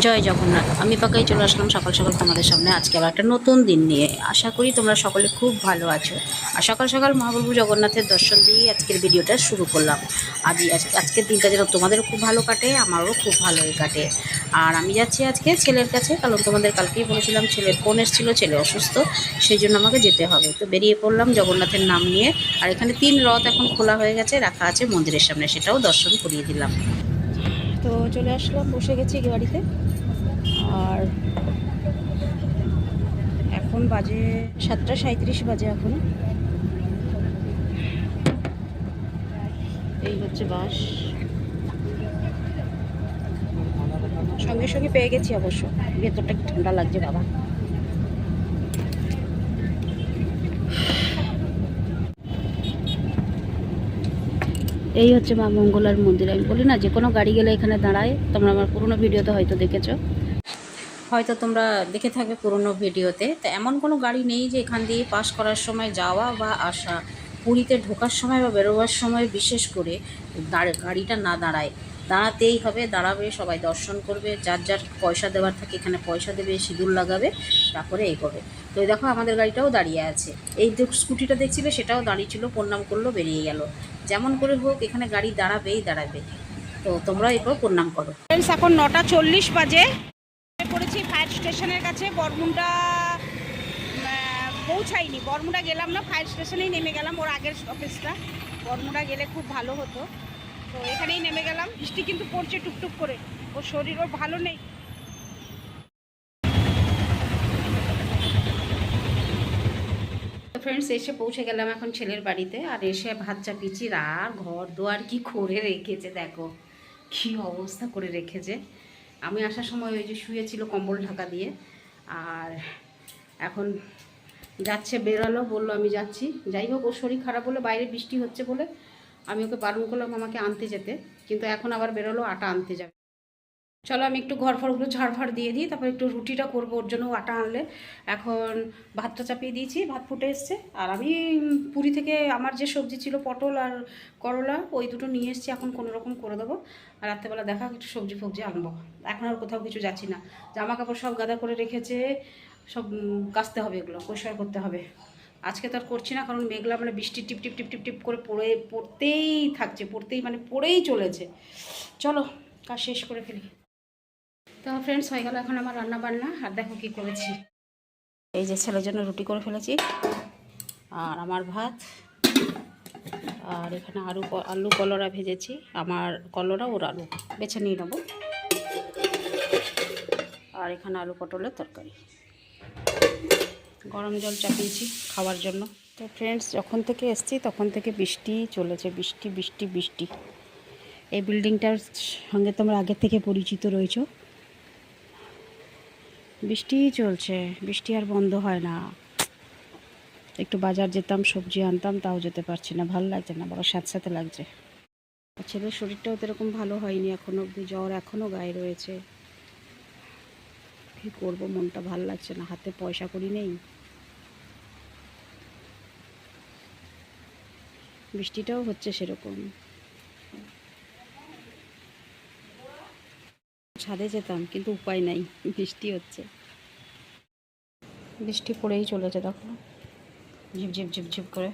জয় জগন্নাথ। আমি পাকাই চলে আসলাম সকাল সকাল তোমাদের সামনে। আজকে আবার একটা নতুন দিন নিয়ে। আশা করি তোমরা সকলে খুব ভালো আছো। আর সকাল সকাল মহাপ্রভু জগন্নাথের দর্শন দিয়ে আজকের ভিডিওটা শুরু করলাম। আজ আজ- আজকের দিনটা যেন তোমাদেরও খুব ভালো কাটে, আমারও খুব ভালোই কাটে। আর আমি যাচ্ছি আজকে ছেলের কাছে, কারণ তোমাদের কালকেই বলেছিলাম ছেলের ফোন এসেছিল, ছেলে অসুস্থ, সেই জন্য আমাকে যেতে হবে। তো বেরিয়ে পড়লাম জগন্নাথের নাম নিয়ে। আর এখানে তিন রথ এখন খোলা হয়ে গেছে, রাখা আছে মন্দিরের সামনে, সেটাও দর্শন করিয়ে দিলাম। তো চলে আসলাম, বসে গেছি গাড়িতে আর এখন বাজে সাতটা সাঁত্রিশ বাজে এখন। এই হচ্ছে বাস। সঙ্গে সঙ্গে পেয়ে গেছি অবশ্য। ভেতরটা ঠান্ডা লাগছে, বাবা। এই হচ্ছে মা মঙ্গলার মন্দির। আমি বলি না, যে কোনো গাড়ি গেলে এখানে দাঁড়ায়। তোমরা আমার পুরনো ভিডিওতে হয়তো দেখেছ। হয়তো তোমরা দেখে থাকবে পুরোনো ভিডিওতে। তো এমন কোনো গাড়ি নেই যে এখান দিয়ে পাশ করার সময় যাওয়া বা আসা। পুরীতে ঢোকার সময় বা বেরোবার সময় বিশেষ করে গাড়িটা না দাঁড়ায়। দাঁড়াতেই হবে, দাঁড়াবে, সবাই দর্শন করবে, যার যার পয়সা দেওয়ার থাকে এখানে পয়সা দেবে, সিঁদুর লাগাবে, তারপরে এই করবে তো দেখো আমাদের গাড়িটাও দাঁড়িয়ে আছে। এই যে স্কুটিটা দেখছিলে সেটাও দাঁড়িয়ে ছিল প্রণাম করল, বেরিয়ে গেল। যেমন করে হোক, এখানে গাড়ি দাঁড়াবেই দাঁড়াবে। তো তোমরা এরপর প্রণাম করো। এখন নটা চল্লিশ বাজে। পড়েছি ফায়ার স্টেশনের কাছে বরমুন্ডা পৌঁছাইনি বরমুন্ডা গেলাম না ফায়ার স্টেশনেই নেমে গেলাম, ওর আগের অফিসটা বরমুন্ডা গেলে খুব ভালো হতো। তো এখানেই নেমে গেলাম। বৃষ্টি কিন্তু পড়ছে টুকটুক করে। ওর শরীরও ভালো নেই। ফ্রেন্ডস এসে পৌঁছে গেলাম এখন ছেলের বাড়িতে, আর এসে ভাত চাপিয়েছি, আর ঘর দোয়ার কি করে রেখেছে দেখো। কি অবস্থা করে রেখেছে। আমি আসার সময় ওই যে শুয়েছিল কম্বল ঢাকা দিয়ে, আর এখন যাচ্ছে, বেরালো, বলল, আমি যাচ্ছি। যাই হোক, ওর শরীর খারাপ বলে বাইরে বৃষ্টি হচ্ছে বলে আমি ওকে বারণ করলাম আমাকে আনতে যেতে। কিন্তু এখন আবার বেরোলো, আটা আনতে যাবে। চলো, আমি একটু ঘর ফরগুলো ঝাড়ফাড় দিয়ে দিই, তারপর একটু রুটিটা করব, ওর জন্য আটা আনলে। এখন ভাতটা চাপিয়ে দিয়েছি, ভাত ফুটে এসছে। আর আমি পুরী থেকে আমার যে সবজি ছিল, পটল আর করলা, ওই দুটো নিয়ে এসেছি, এখন কোনো রকম করে দেবো। আর রাত্রেবেলা দেখা, একটু সবজি ফবজি আনব। এখন আর কোথাও কিছু যাচ্ছি না। জামা কাপড় সব গাদা করে রেখেছে সব কাচতে হবে এগুলো, পরিষ্কার করতে হবে। আজকে তো আর করছি না, কারণ মেঘলা মানে বৃষ্টি টিপ টিপ টিপ টিপ টিপ করে পড়ে, পড়তেই থাকছে, পড়তেই মানে পড়েই চলেছে। চলো, কাজ শেষ করে ফেলি। তো ফ্রেন্ডস হয়ে গেল এখন আমার রান্না বান্না, আর দেখো কি করেছি। এই যে ছেলের জন্য রুটি করে ফেলেছি, আর আমার ভাত, আর এখানে আলু আলু কলরা ভেজেছি, আমার কলরা ওর আলু, বেছে নিয়ে নেব। আর এখানে আলু পটলের তরকারি। গরম জল চাপিয়েছি খাওয়ার জন্য। তো ফ্রেন্ডস যখন থেকে এসছি, তখন থেকে বৃষ্টি চলেছে। বৃষ্টি বৃষ্টি বৃষ্টি। এই বিল্ডিংটার সঙ্গে তোমরা আগে থেকে পরিচিত রয়েছো। বৃষ্টি চলছে। বৃষ্টি আর বন্ধ হয় না। একটু বাজার যেতাম, সবজি আনতাম, তাও যেতে পারছি না। ভালো লাগছে না বাবার সাথে সাথে লাগছে। ছেলের শরীরটাও এরকম ভালো হয়নি এখনও অব্দি, জ্বর এখনও গায়ে রয়েছে। কী করব, মনটা ভালো লাগছে না। হাতে পয়সা করি নেই। বৃষ্টিটাও হচ্ছে সেরকম। ছাদে যেতাম, কিন্তু উপায় নাই, বৃষ্টি হচ্ছে। বৃষ্টি পড়েই চলেছে, দেখো। ঝিপ ঝিপ ঝিপ ঝিপ করে।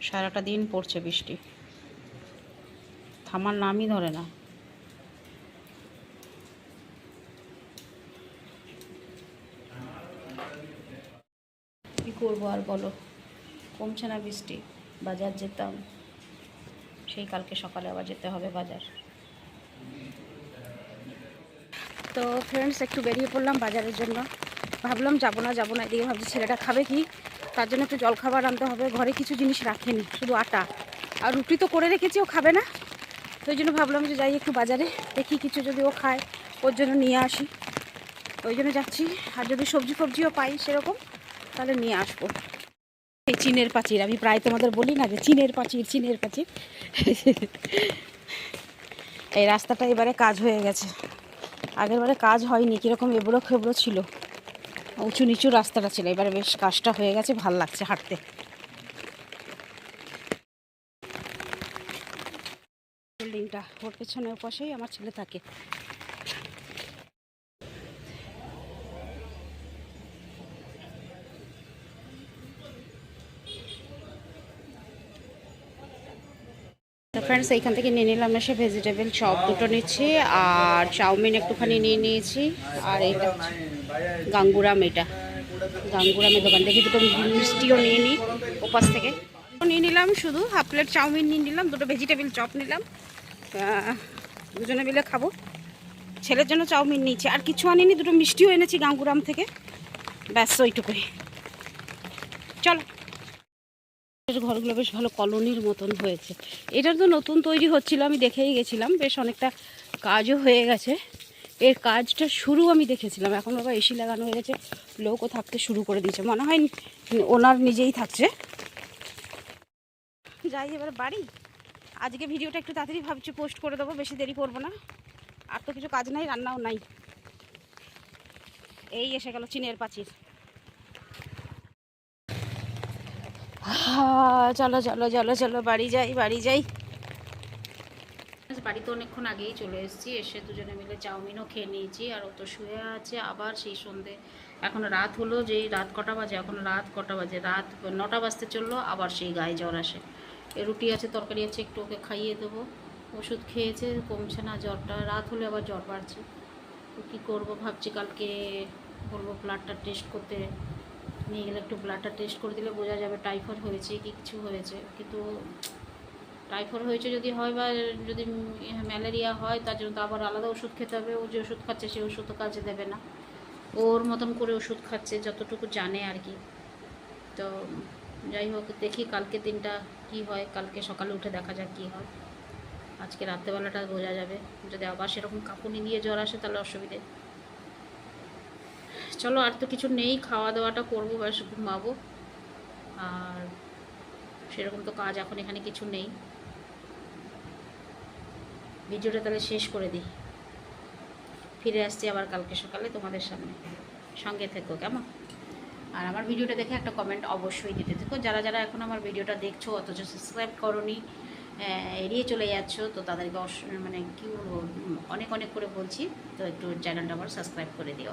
সারাটা দিন পড়ছে বৃষ্টি। থামার নামই ধরে না। করব আর বলো? কমছে না বৃষ্টি? বাজার যেতাম। সেই কালকে সকালে আবার যেতে হবে বাজার। তো ফ্রেন্ডস একটু বেরিয়ে পড়লাম বাজারের জন্য। ভাবলাম যাব না যাব না, এদিকে ভাবছি ছেলেটা খাবে কি? তার জন্য একটু জলখাবার আনতে হবে। ঘরে কিছু জিনিস রাখেনি, শুধু আটা। আর রুটি তো করে রেখেছি, ও খাবে না। তো ওই জন্য ভাবলাম যে যাই একটু বাজারে, দেখি কিছু যদি ও খায়, ওর জন্য নিয়ে আসি। ওই জন্য যাচ্ছি। আর যদি সবজি ফবজিও পাই সেরকম তাহলে নিয়ে আসব। এই চীনের পাচির আমি প্রায় তোমাদের বলি না যে চীনের পাচির চীনের পাচির এই রাস্তাটা এবারে কাজ হয়ে গেছে। আগের বারে কাজ হয়নি, কীরকম এবড়ো খেবড়ো ছিল। উঁচু নিচু রাস্তাটা ছিল, এবারে বেশ কাজটা হয়ে গেছে, ভালো লাগছে হাঁটতে। বিল্ডিংটা, ওর পেছনে ওর পাশেই আমার ছেলে থাকে। ফ্রেন্ডস এইখান থেকে নিয়ে নিলাম এসে ভেজিটেবল চপ দুটো নিচ্ছি, আর চাউমিন একটুখানি নিয়ে নিয়েছি, আর এটা গাঙ্গুরাম এটা। গাঙ্গুরামের দোকান থেকে দুটো মিষ্টিও নিয়ে নিই ওপাশ থেকে। নিয়ে নিলাম শুধু হাফ প্লেট চাউমিন নিয়ে নিলাম, দুটো ভেজিটেবল চপ নিলাম। দুজনে মিলে খাব। ছেলের জন্য চাউমিন নিয়েছি, আর কিছু আনিনি, দুটো মিষ্টিও এনেছি গাঙ্গুরাম থেকে। ব্যাস, ওইটুকুই। চলো। এর ঘরগুলো বেশ ভালো কলোনির মতন হয়েছে। এটার তো নতুন তৈরি হচ্ছিল, আমি দেখেই গেছিলাম, বেশ অনেকটা কাজও হয়ে গেছে। এর কাজটা শুরু আমি দেখেছিলাম, এখন বাবা এসি লাগানো হয়ে গেছে, লোকও থাকতে শুরু করে দিয়েছে। মনে হয় ওনার নিজেই থাকছে। যাই, এবার বাড়ি। আজকে ভিডিওটা একটু তাড়াতাড়ি ভাবছি, পোস্ট করে দেবো, বেশি দেরি করব না। আর তো কিছু কাজ নাই, রান্নাও নাই। এই এসে গেল, চীনের পাচির চলো চলো চলো চলো, বাড়ি যাই বাড়ি যাই। বাড়িতে অনেকক্ষণ আগেই চলে এসেছি, এসে দুজনে মিলে চাউমিনও খেয়ে নিয়েছি, আর ও তো শুয়ে আছে আবার সেই সন্ধে। এখন রাত হলো, যেই রাত কটা বাজে, এখন রাত কটা বাজে, রাত নটা বাজতে চলল, আবার সেই গায়ে জ্বর আসে। রুটি আছে, তরকারি আছে, একটু ওকে খাইয়ে দেবো। ওষুধ খেয়েছে, কমছে না জ্বরটা, রাত হলে আবার জ্বর বাড়ছে। কী করব ভাবছি, কালকে বলব ব্লাডটা টেস্ট করতে নিয়ে গেলে একটু ব্লাডটা টেস্ট করে দিলে বোঝা যাবে টাইফয়েড হয়েছে কি কিছু হয়েছে। কিন্তু টাইফয়েড হয়েছে যদি হয় বা যদি ম্যালেরিয়া হয়, তার জন্য তো আবার আলাদা ওষুধ খেতে হবে। ও যে ওষুধ খাচ্ছে সেই ওষুধ তো কাজে দেবে না। ওর মতন করে ওষুধ খাচ্ছে, যতটুকু জানে আর কি। তো যাই হোক, দেখি কালকে দিনটা কি হয়। কালকে সকালে উঠে দেখা যাক কী হয়। আজকে রাত্রেবেলাটা বোঝা যাবে। যদি আবার সেরকম কাঁপুনি নিয়ে জ্বর আসে, তাহলে অসুবিধে। চলো আর তো কিছু নেই খাওয়া দাওয়াটা করব, ব্যাস ঘুমাবো। আর সেরকম তো কাজ এখন এখানে কিছু নেই। ভিডিওটা তাহলে শেষ করে দিই। ফিরে আসছি আবার কালকে সকালে তোমাদের সামনে। সঙ্গে থেকো, কেমন? আর আমার ভিডিওটা দেখে একটা কমেন্ট অবশ্যই দিতে থেকো। যারা যারা এখন আমার ভিডিওটা দেখছ, অথচ সাবস্ক্রাইব করনি এড়িয়ে চলে যাচ্ছ, তো তাদেরকে মানে কী বলব অনেক অনেক করে বলছি। তো একটু চ্যানেলটা আমার সাবস্ক্রাইব করে দিও।